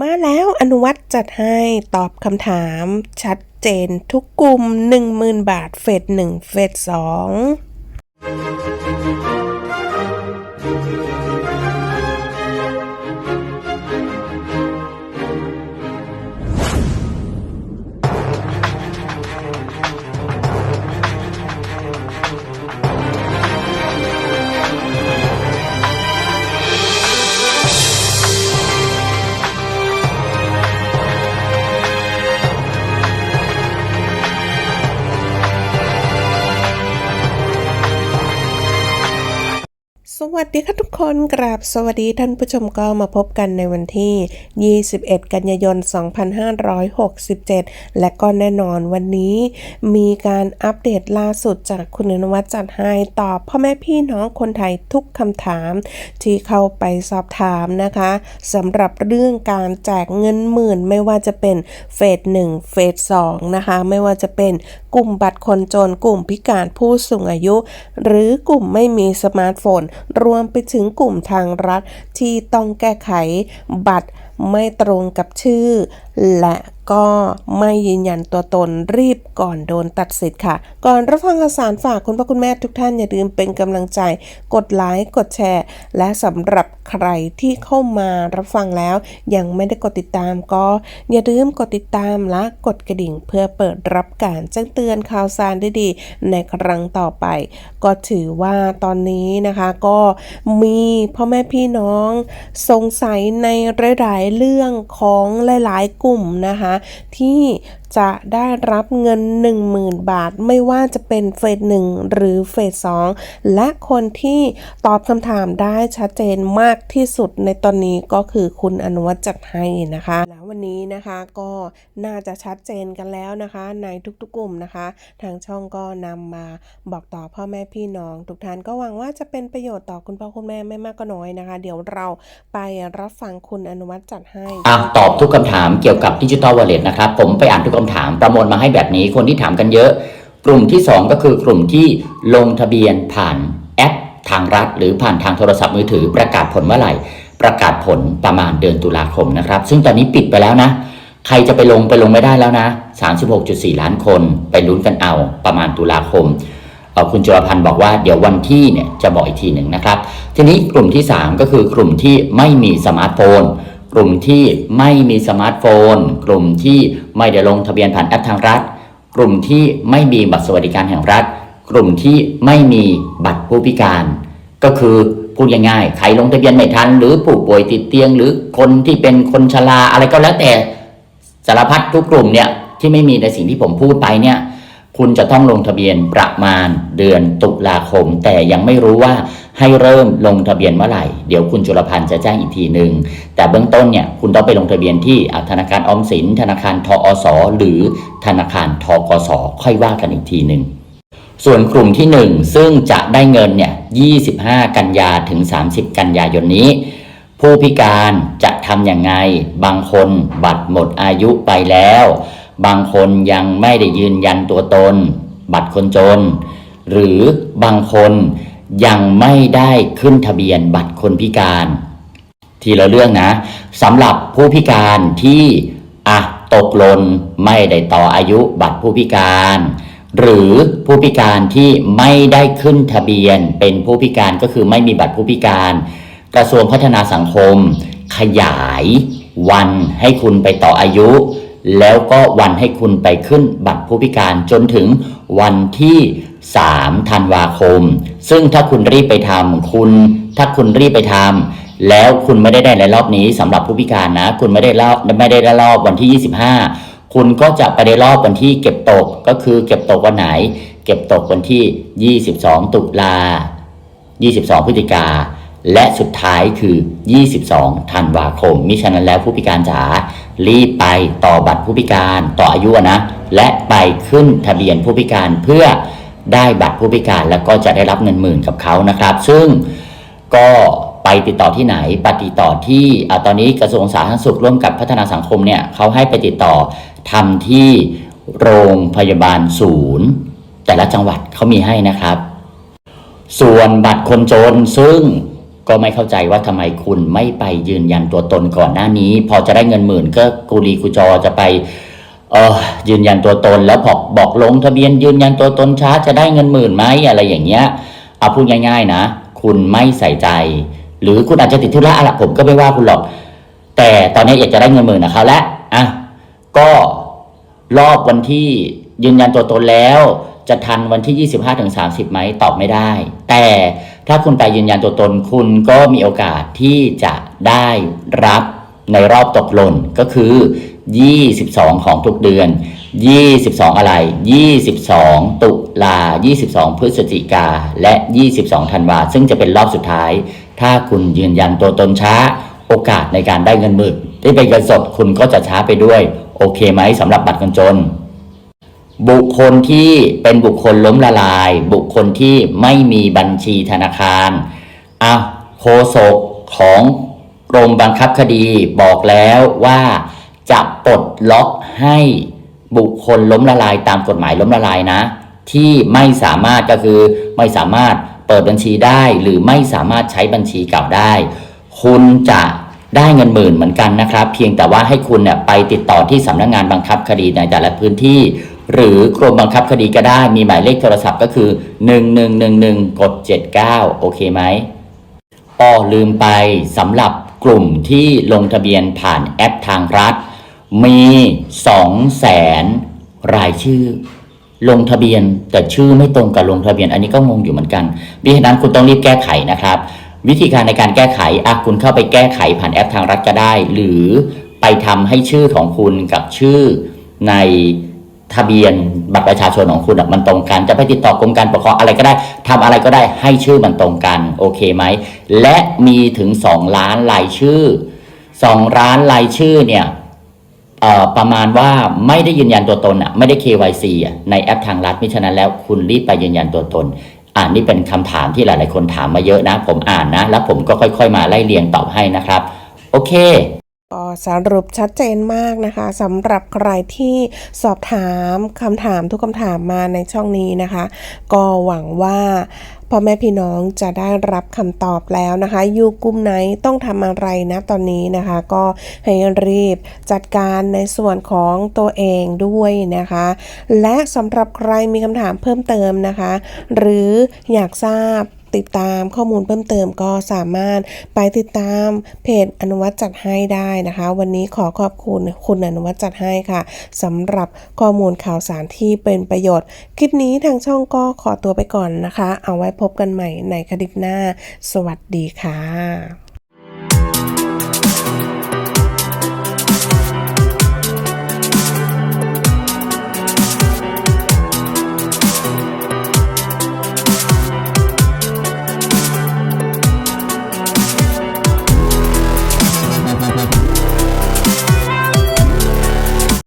มาแล้วอนุวัตจัดให้ตอบคำถาม ชัดเจนทุกกลุ่ม 10,000 บาท เฟส1เฟส2 วัสดีค่ะทุกคนกราบสวัสดีท่านผู้ชมก็มาพบกันในวันที่ 21 กันยายน 2567 และก็แน่นอนวันนี้มีการอัปเดตล่าสุดจากคุณนวัฒน์จัดให้ตอบพ่อแม่พี่น้องคนไทยทุกคำถามที่เข้าไปสอบถามนะคะสำหรับเรื่องการแจกเงินหมื่นไม่ว่าจะเป็นเฟส1เฟส2นะคะไม่ว่าจะเป็นกลุ่มบัตรคนจนกลุ่มพิการผู้สูงอายุ หรือกลุ่มไม่มีสมาร์ทโฟนรรวมไปถึงกลุ่มทางรัฐที่ต้องแก้ไขบัตรไม่ตรงกับชื่อ และ ก็ไม่ยืนยันตัวตนรีบก่อนโดนตัดสิทธิ์ค่ะ ก่อนรับฟังข่าวสารฝากคุณพ่อคุณแม่ทุกท่านอย่าลืมเป็นกำลังใจ กดไลค์กดแชร์ และสำหรับใครที่เข้ามารับฟังแล้ว ยังไม่ได้กดติดตามก็ อย่าลืมกดติดตามและกดกระดิ่ง เพื่อเปิดรับการแจ้งเตือนข่าวสารดีๆในครั้งต่อไป ก็ถือว่าตอนนี้นะคะก็มีพ่อแม่พี่น้อง สงสัยในหลายๆเรื่องของหลาย ๆ กลุ่มนะคะที่ จะได้รับเงิน 10,000 บาท ไม่ว่าจะเป็นเฟสหนึ่งหรือเฟสสองและคนที่ตอบคำถามได้ชัดเจนมากที่สุดในตอนนี้ก็คือคุณอนุวัฒน์จัดให้นะคะ แล้ววันนี้นะคะก็น่าจะชัดเจนกันแล้วนะคะ ในทุกๆกลุ่มนะคะ ทางช่องก็นำมาบอกต่อพ่อแม่พี่น้อง ทุกท่านก็หวังว่าจะเป็นประโยชน์ต่อคุณพ่อคุณแม่ไม่มากก็น้อยนะคะ เดี๋ยวเราไปรับฟังคุณอนุวัฒน์จัดให้อะตอบทุกคำถามเกี่ยวกับดิจิ t a l วอลเล็ตนะครับ ผมไปอ่านทุกคำถามประมวลมาให้แบบนี้ คนที่ถามกันเยอะ กลุ่มที่ 2 ก็คือกลุ่มที่ลงทะเบียนผ่านแอปทางรัฐ หรือผ่านทางโทรศัพท์มือถือประกาศผลเมื่อไหร่ ประกาศผลประมาณเดือนตุลาคมนะครับ ซึ่งตอนนี้ปิดไปแล้วนะใครจะไปลงไปลงไม่ได้แล้วนะ 36.4 ล้านคนไปลุ้นกันเอาประมาณตุลาคม คุณจุลพันธ์บอกว่าเดี๋ยววันที่เนี่ยจะบอกอีกทีหนึ่งนะครับ ทีนี้กลุ่มที่ 3 ก็คือกลุ่มที่ไม่มีสมาร์ทโฟน กลุ่มที่ไม่มีสมาร์ทโฟน กลุ่มที่ไม่ได้ลงทะเบียนผ่านแอปทางรัฐ กลุ่มที่ไม่มีบัตรสวัสดิการแห่งรัฐ กลุ่มที่ไม่มีบัตรผู้พิการ ก็คือพูดง่ายๆใครลงทะเบียนไม่ทัน หรือผู้ป่วยติดเตียง หรือคนที่เป็นคนชราอะไรก็แล้วแต่สารพัดทุกกลุ่มเนี่ยที่ไม่มีในสิ่งที่ผมพูดไปเนี่ยคุณจะต้องลงทะเบียนประมาณเดือนตุลาคม แต่ยังไม่รู้ว่า ให้เริ่มลงทะเบียนเมื่อไหร่ เดี๋ยวคุณจุลพันธ์จะแจ้งอีกทีหนึ่งแต่เบื้องต้นเนี่ยคุณต้องไปลงทะเบียนที่ธนาคารออมสิน ธนาคารทอสหรือธนาคารทกสค่อยว่ากันอีกทีหนึ่งส่วนกลุ่มที่ 1 ซึ่งจะได้เงินเนี่ย 25 กันยาถึง 30 กันยายนนี้ ผู้พิการจะทำอย่างไง บางคนบัตรหมดอายุไปแล้ว บางคนยังไม่ได้ยืนยันตัวตน บัตรคนจน หรือบางคน ยังไม่ได้ขึ้นทะเบียนบัตรคนพิการ ทีละเรื่องนะสำหรับผู้พิการที่อะตกหล่นไม่ได้ต่ออายุบัตรผู้พิการ หรือผู้พิการที่ไม่ได้ขึ้นทะเบียนเป็นผู้พิการก็คือไม่มีบัตรผู้พิการ กระทรวงพัฒนาสังคม ขยายวันให้คุณไปต่ออายุ แล้วก็วันให้คุณไปขึ้นบัตรผู้พิการจนถึงวันที่ 3 ธันวาคม ซึ่งถ้าคุณรีบไปทำคุณถ้าคุณรีบไปทำแล้วคุณไม่ได้ได้ในรอบนี้สำหรับผู้พิการนะ คุณไม่ได้รอบไม่ได้ได้รอบวันที่ 25 คุณก็จะไปได้รอบวันที่เก็บตกก็คือเก็บตกวันไหน เก็บตกวันที่ 22 ตุลา 22 พฤศจิกาและสุดท้ายคือ 22 ธันวาคม มิฉะนั้นแล้วผู้พิการจ๋า รีบไปต่อบัตรผู้พิการต่ออายุนะ และไปขึ้นทะเบียนผู้พิการเพื่อ ได้บัตรผู้พิการแล้วก็จะได้รับเงินหมื่นกับเขานะครับ ซึ่งก็ไปติดต่อที่ไหนปติต่อที่อตอนนี้กระทรวงสาธารณสุขร่วมกับพัฒนาสังคมเนี่ยเขาให้ไปติดต่อทำที่โรงพยาบาลศูนย์ แต่ละจังหวัดเขามีให้นะครับ ส่วนบัตรคนจนซึ่งก็ไม่เข้าใจว่าทำไมคุณไม่ไปยืนยันตัวตนก่อนหน้านี้ พอจะได้เงินหมื่นก็กูรีกูจอจะไป ออยืนยันตัวตนแล้วพอกบอกลงทะเบียนยืนยันตัวตนช้าจะได้เงินหมื่นไหมอะไรอย่างเงี้ยเอาพูดง่าย ๆ นะ คุณไม่ใส่ใจ หรือคุณอาจจะติดธุระอะละผมก็ไม่ว่าคุณหรอก แต่ตอนนี้อยากจะได้เงินหมื่นนะเขาและอะก็รอบวันที่ยืนยันตัวตนแล้ว จะทันวันที่ 25-30ถึง30ไหมตอบไม่ได้ แต่ถ้าคุณไปยืนยันตัวตนคุณก็มีโอกาสที่จะได้รับในรอบตกหล่นก็คือ 22 ของทุกเดือน 22 อะไร 22 ตุลา 22 พฤศจิกา และ 22 ธันวา ซึ่งจะเป็นรอบสุดท้าย ถ้าคุณยืนยันตัวตนช้า โอกาสในการได้เงินหมื่นได้เป็นเงินสดคุณก็จะช้าไปด้วย โอเคไหมสำหรับบัตรคนจน บุคคลที่เป็นบุคคลล้มละลาย บุคคลที่ไม่มีบัญชีธนาคารอะโฆษกของกรมบังคับคดีบอกแล้วว่า จะปลดล็อกให้บุคคลล้มละลายตามกฎหมายล้มละลายนะ ที่ไม่สามารถก็คือไม่สามารถเปิดบัญชีได้ หรือไม่สามารถใช้บัญชีเก่าได้ คุณจะได้เงินหมื่นเหมือนกันนะครับ เพียงแต่ว่าให้คุณเนี่ยไปติดต่อที่สำนักงานบังคับคดีในแต่ละพื้นที่ หรือกรมบังคับคดีก็ได้มีหมายเลขโทรศัพท์ก็คือ 1111กด79 โอเคไหมอ้อลืมไปสำหรับกลุ่มที่ลงทะเบียนผ่านแอปทางรัฐ มี2แสนรายชื่อ ลงทะเบียนแต่ชื่อไม่ตรงกับลงทะเบียน อันนี้ก็งงอยู่เหมือนกันดังนั้นคุณต้องรีบแก้ไขนะครับ วิธีการในการแก้ไขอะคุณเข้าไปแก้ไขผ่านแอปทางรัฐก็ได้ หรือไปทำให้ชื่อของคุณกับชื่อในทะเบียนบัตรประชาชนของคุณมันตรงกัน จะไปติดต่อกรมการปกครองอะไรก็ได้ทำอะไรก็ได้ให้ชื่อมันตรงกันโอเคไหมและมีถึง 2 ล้านรายชื่อ 2 ล้านรายชื่อเนี่ย ประมาณว่าไม่ได้ยืนยันตัวตนอะไม่ได้ KYC อะในแอปทางรัฐมิฉะนั้นแล้วคุณรีบไปยืนยันตัวตนอ่านนี่เป็นคำถามที่หลาย ๆ คนถามมาเยอะนะ ผมอ่านนะ แล้วผมก็ค่อย ๆ มาไล่เรียงตอบให้นะครับ โอเคก็สรุปชัดเจนมากนะคะสำหรับใครที่สอบถามคำถามทุกคำถามมาในช่องนี้นะคะ ก็หวังว่า พ่อแม่พี่น้องจะได้รับคำตอบแล้วนะคะอยู่กลุ่มไหนต้องทำอะไรนะตอนนี้นะคะ ก็ให้รีบจัดการในส่วนของตัวเองด้วยนะคะ และสำหรับใครมีคำถามเพิ่มเติมนะคะ หรืออยากทราบ ติดตามข้อมูลเพิ่มเติมก็สามารถไปติดตามเพจอนุวัตจัดให้ได้นะคะ วันนี้ขอขอบคุณคุณอนุวัตจัดให้ค่ะสำหรับข้อมูลข่าวสารที่เป็นประโยชน์ คลิปนี้ทางช่องก็ขอตัวไปก่อนนะคะ เอาไว้พบกันใหม่ในคลิปหน้า สวัสดีค่ะ